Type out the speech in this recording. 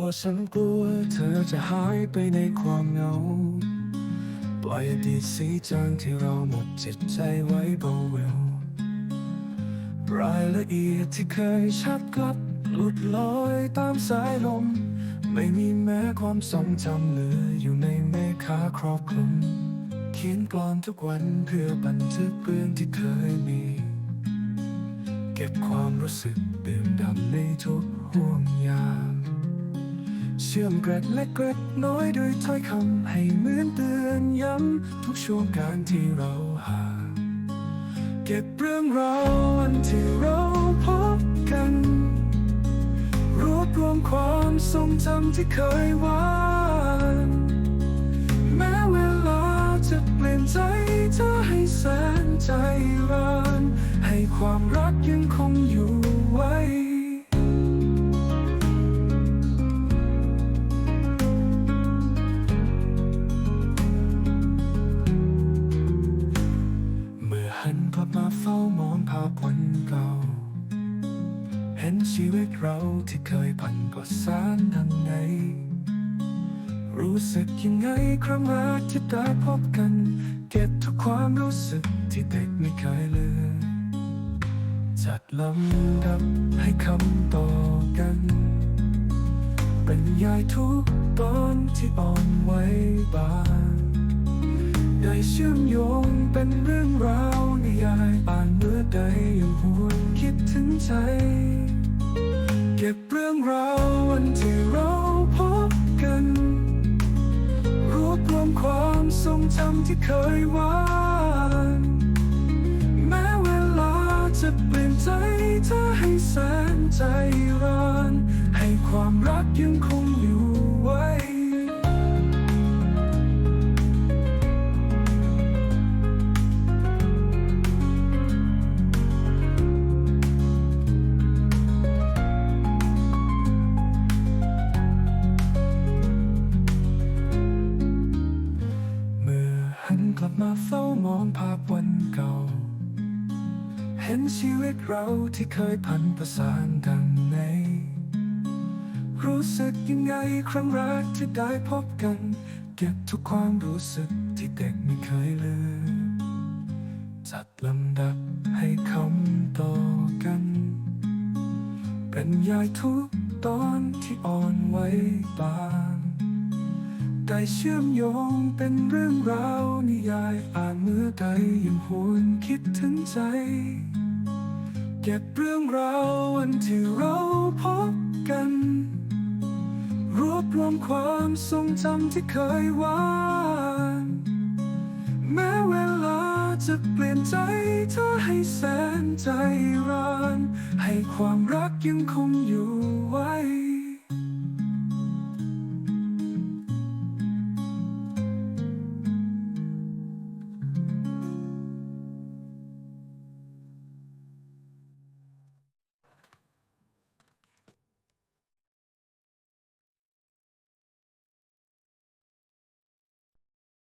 วฉันกลัวเธอจะหายไปในความเหงา ปล่อยอดีตสีจางที่เราหมดจิตใจไว้เบาเวลรายละเอียดที่เคยชัดกลับหลุดลอยตามสายลม ไม่มีแม้ความทรงจำเหลืออยู่ในเมฆาครอบคลุม เขียนกลอนทุกวันเพื่อบันทึกเรื่องที่เคยมี เก็บความรู้สึกเดื่มดำในทุกห่วงยาม เชื่อมเกร็ดเล็กเกร็ดน้อยด้วยถ้อยคำให้เหมือนเตือนย้ำทุกช่วงการที่เราห่างเก็บเรื่องราววันที่เราพบกัน รวบรวมความทรงจำที่เคยหวานแม้เวลาจะเปลี่ยนใจเธอให้แสนใจร้อนให้ความรักยังคงอยู่ หันกลับมาเฝ้ามองภาพวันเก่าเห็นชีวิตเราที่เคยผ่านก็สารดังไงรู้สึกยังไงครั้งแรกที่ได้พบกัน เก็บทุกความรู้สึกที่เด็กไม่เคยลืมจัดลำดับให้คำต่อกัน เป็นยายทุกตอนที่อ่อนไหวบาง ได้เชื่อมโยงเป็นเรื่องราวนิยายอ่านเมื่อใดยังหวนคิดถึงใจ เก็บเรื่องราววันที่เราพบกัน รวบรวมความทรงจำที่เคยหวานแม้เวลาจะเปลี่ยนใจเธอให้แสนใจร้อนให้ความรักยังคง มาเฝ้ามองภาพวันเก่า เห็นชีวิตเราที่เคยพันประสานดังใน รู้สึกยังไงครั้งแรกที่ได้พบกัน เก็บทุกความรู้สึกที่เด็กไม่เคยลืม จัดลำดับให้คำต่อกัน เป็นยายทุกตอนที่อ่อนไหวบาง ได้เชื่อมโยงเป็นเรื่องราวนิยายอ่านเมื่อใดยังหวนคิดถึงใจ เก็บเรื่องราววันที่เราพบกัน รวบรวมความทรงจำที่เคยหวานแม้เวลาจะเปลี่ยนใจเธอให้แสนใจร้อนให้ความรักยังคงอยู่ไว้